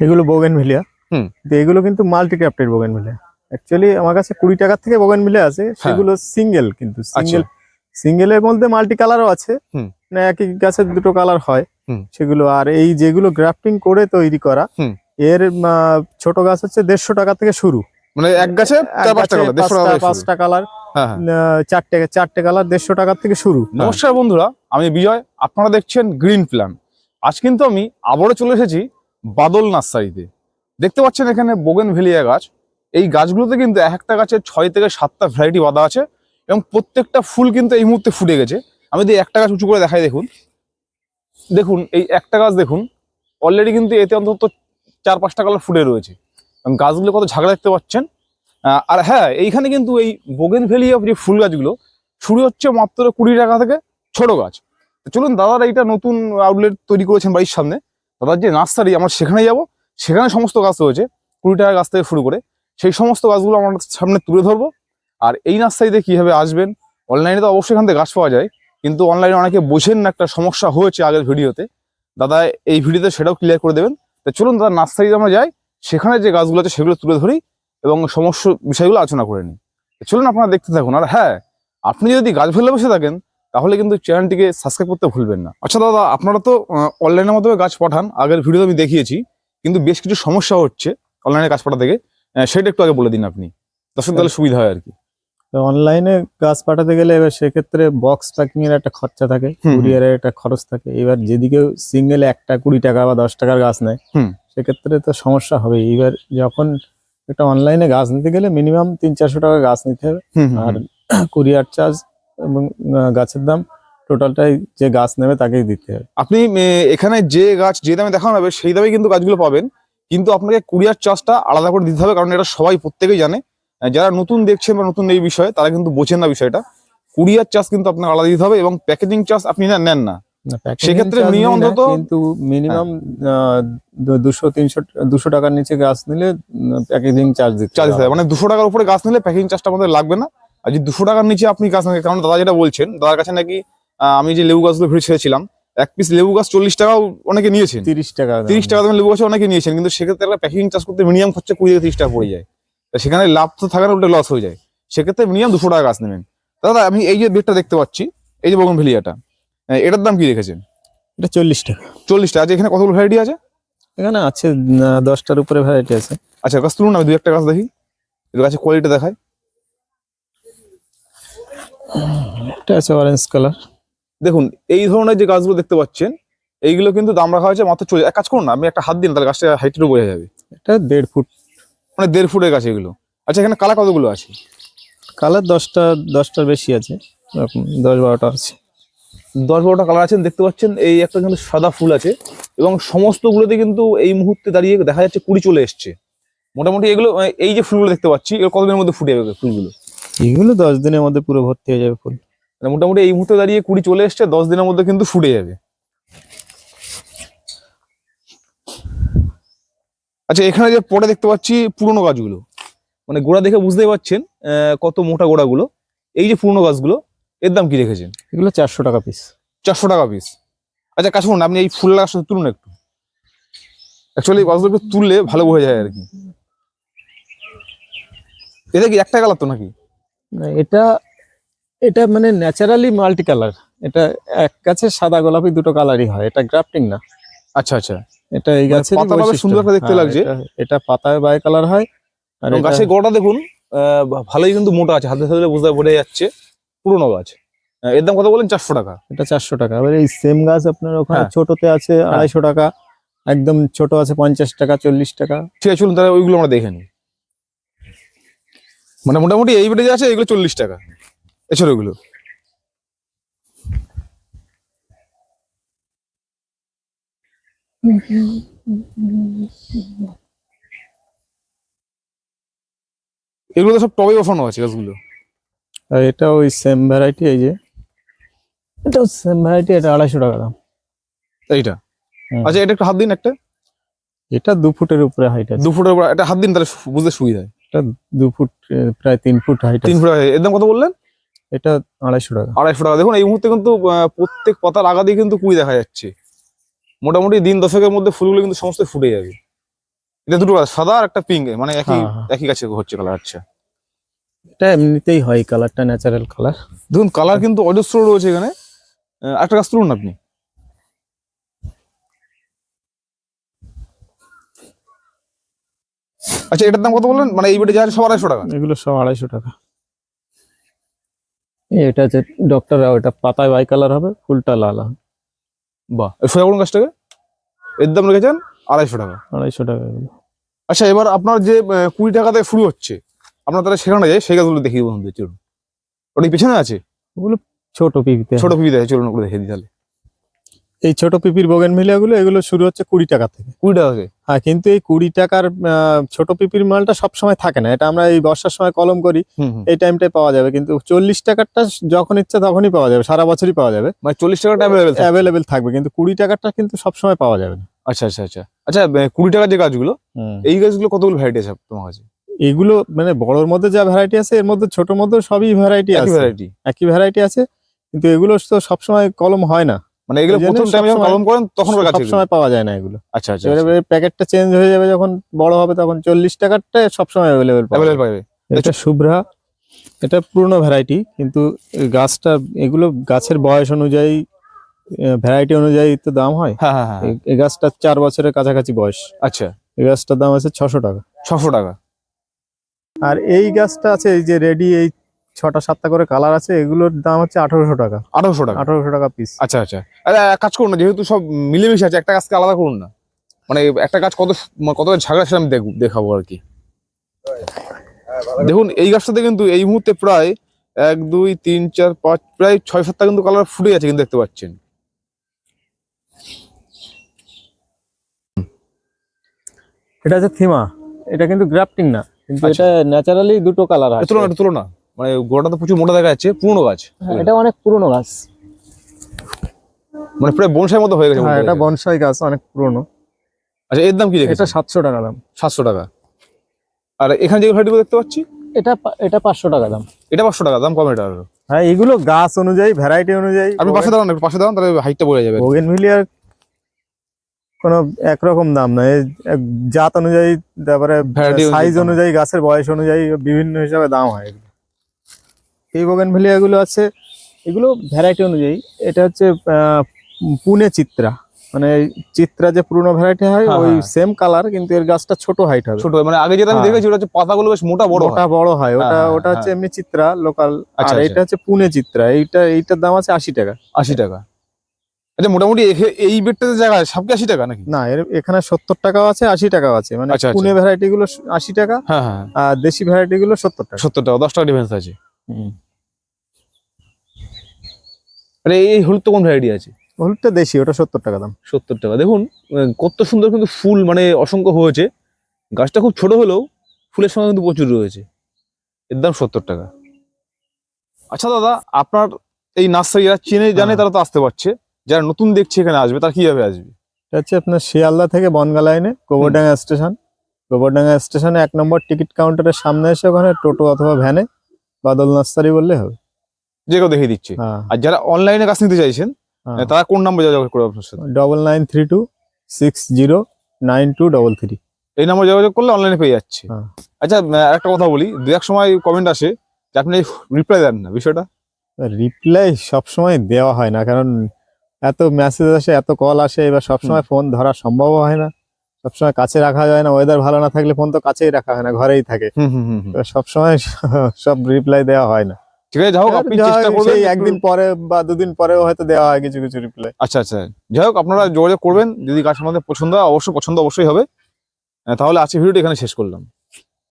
এগুলো বোগেন ভিলিয়া হুম। এগুলো কিন্তু multi crafted bougainvillea actually আমার কাছে কুড়ি টাকার থেকে বোগেন ভিলিয়া আছে সেগুলো সিঙ্গেল কিন্তু সিঙ্গেল সিঙ্গেলের মধ্যে মাল্টি কালারও আছে আচ্ছা। হুম। মানে একই গাছের দুটো কালার হয় হুম। সেগুলো আর এই যেগুলো গ্রাফটিং করে তৈরি করা হুম। এর ছোট গাছ হচ্ছে দেড়শো টাকা থেকে শুরু মানে এক গাছে পাঁচটা। কালার হ্যাঁ হ্যাঁ চারটে চারটে কালার দেড়শো টাকা থেকে শুরু নমস্কার বন্ধুরা আমি বিজয় আপনারা দেখছেন গ্রিন প্ল্যান আজ কিন্তু আমি আবারও চলে এসেছি বাদল নার্সারিতে। দেখতে পাচ্ছেন এখানে বোগেন ভেলিয়া গাছ। এই গাছগুলোতে কিন্তু এক একটা গাছের ছয় থেকে সাতটা ভ্যারাইটি বাঁধা আছে এবং প্রত্যেকটা ফুল কিন্তু এই মুহূর্তে ফুটে গেছে। আমি যদি একটা গাছ উঁচু করে দেখাই দেখুন। দেখুন, এই একটা গাছ দেখুন অলরেডি কিন্তু এতে অন্তত চার পাঁচটা কালার ফুটে রয়েছে। এবং গাছগুলো কত ঝাগড়া দেখতে পাচ্ছেন? আর হ্যাঁ এইখানে কিন্তু এই বোগেন ভেলিয়া যে ফুল গাছগুলো, শুরু হচ্ছে মাত্র কুড়ি টাকা থেকে ছোট গাছ। চলুন, দাদার এইটা নতুন আউটলেট তৈরি করেছেন বাড়ির সামনে। দাদার যে নার্সারি, আমরা সেখানে যাব। সেখানে সমস্ত গাছ রয়েছে, কুড়ি টাকা গাছ থেকে শুরু করে। সেই সমস্ত গাছগুলো আমার সামনে তুলে ধরবো। আর এই নার্সারিতে কীভাবে আসবেন, অনলাইনে তো অবশ্যই এখান থেকে গাছ পাওয়া যায়। কিন্তু অনলাইনে অনেকে বোঝেন না, একটা সমস্যা হয়েছে আগের ভিডিওতে। দাদা, এই ভিডিওতে সেটাও ক্লিয়ার করে দেবেন। তো চলুন দাদা, নার্সারিতে আমরা যাই। সেখানে যে গাছগুলো আছে সেগুলো তুলে ধরি এবং সমস্ত বিষয়গুলো আলোচনা করে নিই। চলুন আপনারা দেখতে থাকুন। আর হ্যাঁ আপনি যদি গাছ ফেলে বসে থাকেন তাহলে কিন্তু চ্যানেলটিকে সাবস্ক্রাইব করতে ভুলবেন না। আচ্ছা দাদা আপনারা তো অনলাইনের মাধ্যমে গাছ পাঠান। আগের ভিডিওতে আমি দেখিয়েছি কিন্তু বেশ কিছু সমস্যা হচ্ছে অনলাইনে গাছ পাঠাতে আহ, সেটা একটু আগে বলে দিন আপনি। দর্শক তাহলে সুবিধা হয় আর কি। অনলাইনে গাছ পাঠাতে গেলে এবার সেক্ষেত্রে বক্স প্যাকিং এর একটা খরচা থাকে। কুরিয়ারের একটা খরচ থাকে। এবার যেদিকে সিঙ্গেল একটা কুড়ি টাকা বা দশ টাকার গাছ নেয় সেক্ষেত্রে তো সমস্যা হবে এবার যখন একটা অনলাইনে গাছ নিতে গেলে মিনিমাম তিন চারশো টাকা গাছ নিতে হবে। আর কুরিয়ার চার্জ এবং গাছের দাম টোটালটাই যে গাছ নেবে তাকেই দিতে হবে। আপনি এখানে যে গাছ যে দামে দেখানো হবে সেই দামে কিন্তু গাছগুলো পাবেন। কিন্তু আপনাকে কুরিয়ার চার্জটা আলাদা করে দিতে হবে কারণ এটা সবাই প্রত্যেকেই জানে। যারা নতুন দেখছেন বা নতুন এই বিষয়ে তারা কিন্তু বোঝেন না বিষয়টা। কুরিয়ার চার্জ কিন্তু আপনাকে আলাদা দিতে হবে এবং প্যাকেজিং চার্জ আপনি না নেন না। সেক্ষেত্রে minimum অন্তত- হ্যাঁ। কিন্তু মিনিমাম দুশো তিনশো দুশো টাকার নিচে গাছ নিলে প্যাকেজিং চার্জ দিতে চার্জ দিতে মানে দুশো টাকার উপরে গাছ নিলে প্যাকেজিং চার্জটা আমাদের লাগবে না। আর যদি দুশো টাকার নিচে আপনি গাছ নেন কারণ দাদা যেটা বলছেন দাদার কাছে নাকি আমি যে লেবু গাছগুলো ভিড় ছেড়েছিলাম এক পিস লেবু গাছ চল্লিশ টাকাও অনেকে নিয়েছেন। তিরিশ টাকা তিরিশ টাকা দামে লেবু গাছ অনেকে নিয়েছেন কিন্তু সেক্ষেত্রে একটা প্যাকিং চার্জ করতে মিনিমাম খরচা কুড়ি থেকে তিরিশ টাকা পড়ে যায়। সেখানে লাভ তো থাকার উল্টে লস হয়ে যায়। সেক্ষেত্রে মিনিমাম দুশো টাকা গাছ নেবেন। দাদা আমি এই যে বেডটা দেখতে পাচ্ছি এই যে বগন ভেলিয়াটা এটার দাম কি রেখেছেন? এটা চল্লিশ টাকা। চল্লিশ টাকা আচ্ছা, এখানে কতগুলো ভ্যারাইটি আছে? এখানে আছে দশটার উপরে ভ্যারাইটি আছে। আচ্ছা গাছ তুলুন আমি দু একটা গাছ দেখি। এর গাছের কোয়ালিটি দেখায় এটা আছে অরেঞ্জ কালার দেখুন এই ধরনের যে গাছগুলো দেখতে পাচ্ছেন এইগুলো কিন্তু দাম রাখা হয়েছে মাত্র চলে এক কাজ করুন না আমি একটা হাত দিন তাহলে গাছটা হাইটেরও বোঝা যাবে। এটা দেড় ফুট। মানে দেড় ফুটের গাছ এগুলো। আচ্ছা এখানে কালার কতগুলো আছে? কালার দশটা দশটার বেশি আছে এরকম দশ বারোটা আছে। দশ বারোটা কালার আছেন দেখতে পাচ্ছেন এই একটা কিন্তু সাদা ফুল আছে এবং সমস্তগুলোতে কিন্তু এই মুহূর্তে দাঁড়িয়ে দেখা যাচ্ছে কুড়ি চলে এসছে। মোটামুটি এগুলো এই যে ফুলগুলো দেখতে পাচ্ছি এগুলো কতদিনের মধ্যে ফুটে যাবে ফুলগুলো? এগুলো দশ দিনের মধ্যে পুরো ভর্তি হয়ে যাবে ফুল। মানে মোটামুটি এই মুহূর্তে দাঁড়িয়ে কুড়ি চলে এসছে দশ দিনের মধ্যে কিন্তু ফুটে যাবে। আচ্ছা এখানে যে পরে দেখতে পাচ্ছি পুরনো গাছগুলো। মানে গোড়া দেখে বুঝতেই পারছেন কত মোটা গোড়াগুলো। এই যে পুরনো গাছগুলো এর দাম কি রেখেছেন? এগুলো চারশো টাকা পিস চারশো টাকা পিস আচ্ছা কাছে শুনুন আপনি এই ফুল গাছটা তুলুন একটু। অ্যাকচুয়ালি গাছগুলো তুললে ভালো বোঝা যায় আর কি। এটা কি একটা কালার তো নাকি? এটা এটা মানে ন্যাচারালি মাল্টি কালার এটা এক গাছে সাদা গোলাপি দুটো কালারই হয় এটা গ্রাফটিং না। আচ্ছা আচ্ছা। এটা এই পাতাটা বেশ সুন্দর দেখতে লাগছে। এটা পাতায় বাই কালার হয় আর গাছের গোড়াটা দেখুন ভালোই কিন্তু মোটা আছে হাতে ধরলে বোঝা বোঝা যাচ্ছে পুরোনো গাছ। এর দাম কত বলেন? চারশো টাকা। এটা চারশো টাকা। এবার এই সেম গাছ আপনার ওখানে হ্যাঁ। ছোটতে আছে আড়াইশো টাকা একদম ছোট আছে পঞ্চাশ টাকা চল্লিশ টাকা। ঠিক আছে চলুন তাহলে ওইগুলো আমরা দেখে নিই। মানে মোটামুটি এই বেটে যে আছে এগুলো চল্লিশ টাকা। এছাড়া ওগুলো। এগুলো তো সব টবে বসানো আছে গাছগুলো। আর এটা ওই সেম ভ্যারাইটি এই যে। এটাও সেম ভ্যারাইটি এটা আড়াইশো টাকা দাম। এইটা? আচ্ছা এটা একটু হাত দিন একটা। এটা দু ফুটের উপরে হাইট আছে। দু ফুটের উপর একটা হাত দিন তাহলে বুঝতে সুবিধা হয়। এটা দু ফুট প্রায় তিন ফুট হাইট তিন ফুট এর দাম কত বললেন? এটা আড়াইশো টাকা। আড়াইশো টাকা। দেখুন এই মুহূর্তে কিন্তু প্রত্যেক পাতার আগা দিয়ে কিন্তু কুড়ি দেখা যাচ্ছে। মোটামুটি দিন দশকের মধ্যে ফুলগুলো কিন্তু সমস্ত ফুটে যাবে। এটা দুটো সাদা আর একটা পিঙ্ক মানে একই হ্যাঁ, হ্যাঁ। একই গাছে হচ্ছে কালার আচ্ছা। এটা এমনিতেই হয় কালারটা ন্যাচারাল কালার দেখুন কালার কিন্তু অজস্র রয়েছে এখানে। একটা গাছ তুলুন আপনি। আচ্ছা এটার দাম কত বললেন? মানে এই বেটে যা সব আড়াইশো টাকা। এগুলো সব আড়াইশো টাকা। এটা হচ্ছে ডক্টর রাও এটা পাতায় বাই কালার হবে ফুলটা লাল হবে। বাহ করুন গাছটাকে এর দাম রেখেছেন আড়াইশো টাকা। আড়াইশো টাকা এগুলো। আচ্ছা এবার আপনার যে কুড়ি টাকা থেকে শুরু হচ্ছে আপনার তাহলে সেখানে যায় সেই গাছগুলো দেখিয়ে বন্ধুদের চলুন। ওটা পেছনে আছে? ওগুলো ছোট পিপিতে ছোট পিবি দেখে চলুন ওগুলো দেখে দিই তাহলে। এই ছোট পিপির বোগেনগুলো এগুলো শুরু হচ্ছে কুড়ি টাকা থেকে। কুড়ি টাকা থেকে? হ্যাঁ কিন্তু এই কুড়ি টাকার ছোট পিপির মালটা সব সময় থাকে না। এটা আমরা এই বর্ষার সময় কলম করি এই টাইমটায় পাওয়া যাবে। কিন্তু চল্লিশ টাকারটা যখন ইচ্ছা তখনই পাওয়া যাবে সারা বছরই পাওয়া যাবে। মানে চল্লিশ টাকাটা অ্যাভেলেবেল অ্যাভেলেবেল থাকবে কিন্তু কুড়ি টাকারটা কিন্তু সবসময় পাওয়া যাবে না। আচ্ছা আচ্ছা আচ্ছা। আচ্ছা কুড়ি টাকার যে গাছগুলো এই গাছগুলো কতগুলো ভ্যারাইটি আছে তোমার কাছে? এগুলো মানে বড়র মধ্যে যা ভ্যারাইটি আছে এর মধ্যে ছোট মধ্যে সবই ভ্যারাইটি আছে। ভ্যারাইটি একই ভ্যারাইটি আছে কিন্তু এগুলো তো সবসময় কলম হয় না। মানে এগুলো প্রথম টাইমে যখন কলম করেন তখন ওর গাছে সবসময় পাওয়া যায় না এগুলো। আচ্ছা আচ্ছা এবারে প্যাকেটটা চেঞ্জ হয়ে যাবে যখন বড় হবে তখন চল্লিশ টাকারটা সবসময় অ্যাভেলেবেল অ্যাভেলেবল পাবে এটা শুভ্রা। এটা পুরনো ভ্যারাইটি কিন্তু এই গাছটা এগুলো গাছের বয়স অনুযায়ী ভ্যারাইটি অনুযায়ী তো দাম হয়। হ্যাঁ হ্যাঁ হ্যাঁ। এই- এই গাছটা চার বছরের কাছাকাছি বয়স। আচ্ছা। এই গাছটার দাম আছে ছশো টাকা। ছশো টাকা। আর এই গাছটা আছে এই যে রেডি এই ছটা সাতটা করে কালার আছে এগুলোর দাম হচ্ছে আঠারোশো টাকা। আঠারোশো টাকা? আঠারোশো টাকা পিস আচ্ছা আচ্ছা। এক কাজ করুন না যেহেতু সব মিলেমিশে আছে একটা গাছকে আলাদা করুন না। মানে একটা গাছ কত মানে কত ঝাগড়া সেটা আমি দেখব- আর কি। দেখুন এই গাছটাতে কিন্তু এই মুহূর্তে প্রায় এক দুই তিন চার পাঁচ প্রায় ছয় সাতটা কিন্তু কালার ফুটে আছে কিন্তু দেখতে পাচ্ছেন। এটা হচ্ছে থিমা। এটা কিন্তু গ্রাফটিং না কিন্তু আচ্ছা। এটা ন্যাচারালি দুটো কালার আছে। তুলো না একটু তুলো না মানে গোড়াটা তো প্রচুর মোটা দেখা যাচ্ছে পুরনো গাছ। হ্যাঁ, এটা অনেক পুরনো গাছ। মানে প্রায় বনসাই মতো হয়ে গেছে হ্যাঁ এটা বনসাই গাছ অনেক পুরনো। আচ্ছা এর দাম কি এটা রেখেছে সাতশো টাকা দাম। সাতশো টাকা। আর এখানে যে ভ্যারাইটি দেখতে পাচ্ছি? এটা এটা পাঁচশো টাকা দাম। এটা পাঁচশো টাকা দাম কম এটা আরও। হ্যাঁ এগুলো গাছ অনুযায়ী ভ্যারাইটি অনুযায়ী। আপনি পাশে দাঁড়ান একটু পাশে দাঁড়ান তাহলে হাইটটা বোঝা যাবে। বোগেন ভিলিয়ার কোনো একরকম দাম এক জাত অনুযায়ী তারপরে সাইজ অনুযায়ী গাছের বয়স অনুযায়ী বিভিন্ন হিসাবে দাম হয়। এই বোগেনগুলো আছে। এগুলো ভ্যারাইটি অনুযায়ী। এটা হচ্ছে পুনে চিত্রা। মানে চিত্রা যে পুরনো ভ্যারাইটি হয় হ্যাঁ, ওই হ্যাঁ। সেম কালার কিন্তু এর গাছটা ছোট হাইট হবে। ছোট মানে আগে যেটা আমি হ্যাঁ। দেখেছি ওটা হচ্ছে পাতাগুলো বেশ মোটা বড় ওটা বড় হয়। ওটা হ্যাঁ, ওটা হচ্ছে হ্যাঁ। এমনি চিত্রা লোকাল আচ্ছা, আর আচ্ছা। এটা হচ্ছে পুনে চিত্রা। এইটা এইটার দাম আছে আশি টাকা। আশি টাকা। আচ্ছা মোটামুটি এই বেডটাতে জায়গা সব কি আশি টাকা নাকি? না এর এখানে সত্তর টাকাও আছে আশি টাকাও আছে। মানে আচ্ছা, আচ্ছা। পুনে ভ্যারাইটি গুলো আশি টাকা হ্যাঁ হ্যাঁ। আর দেশি ভ্যারাইটি গুলো সত্তর টাকা। সত্তর টাকা দশ টাকা ডিফারেন্স আছে। আরে এই হলুদ তো কোন ভ্যারাইটি আছে? হলুদটা দেশি ওটা সত্তর টাকা দাম। সত্তর টাকা। দেখুন কত সুন্দর কিন্তু ফুল মানে অসংখ্য হয়েছে। গাছটা খুব ছোট হলেও ফুলের সঙ্গে কিন্তু প্রচুর রয়েছে। এর দাম সত্তর টাকা। আচ্ছা দাদা আপনার এই নার্সারি যারা চেনে জানে হ্যাঁ। তারা তো আসতে পারছে। যারা নতুন দেখছে এখানে আসবে তারা কীভাবে আসবে? এটা হচ্ছে আপনার শিয়ালদা থেকে বনগা লাইনে গোবরডাঙ্গা স্টেশন। গোবরডাঙ্গা স্টেশনে এক নম্বর টিকিট কাউন্টারের সামনে এসে ওখানে টোটো অথবা ভ্যানে বাদল নাস্তারি বললে হবে। যে কেউ দেখিয়ে দিচ্ছে। হ্যাঁ। আর যারা অনলাইনে কাজ নিতে চাইছেন তারা কোন নাম্বার যোগাযোগ করবে আপনার সাথে? Double nine three two six zero nine two double three এই নাম্বার যোগাযোগ করলে অনলাইনে পেয়ে যাচ্ছে। হ্যাঁ। আচ্ছা একটা কথা বলি দু এক সময় কমেন্ট আসে যে আপনি রিপ্লাই দেন না বিষয়টা? রিপ্লাই সবসময় দেওয়া হয় না কারণ এত মেসেজ আসে এত কল আসে এবার সবসময় ফোন ধরা সম্ভব হয় না। সবসময় কাছে রাখা যায় না ওয়েদার ভালো না থাকলে ফোন তো কাছেই রাখা হয় না ঘরেই থাকে। সবসময় সব রিপ্লাই দেওয়া হয় না। ঠিক আছে যাই হোক আপনি চেষ্টা করবেন একদিন পরে বা দুদিন পরেও হয়তো দেওয়া হয় কিছু কিছু রিপ্লাই আচ্ছা আচ্ছা। যাই হোক আপনারা যোগাযোগ করবেন যদি গাছ আমাদের পছন্দ হয় অবশ্যই পছন্দ অবশ্যই হবে। তাহলে আজকে ভিডিওটা এখানে শেষ করলাম।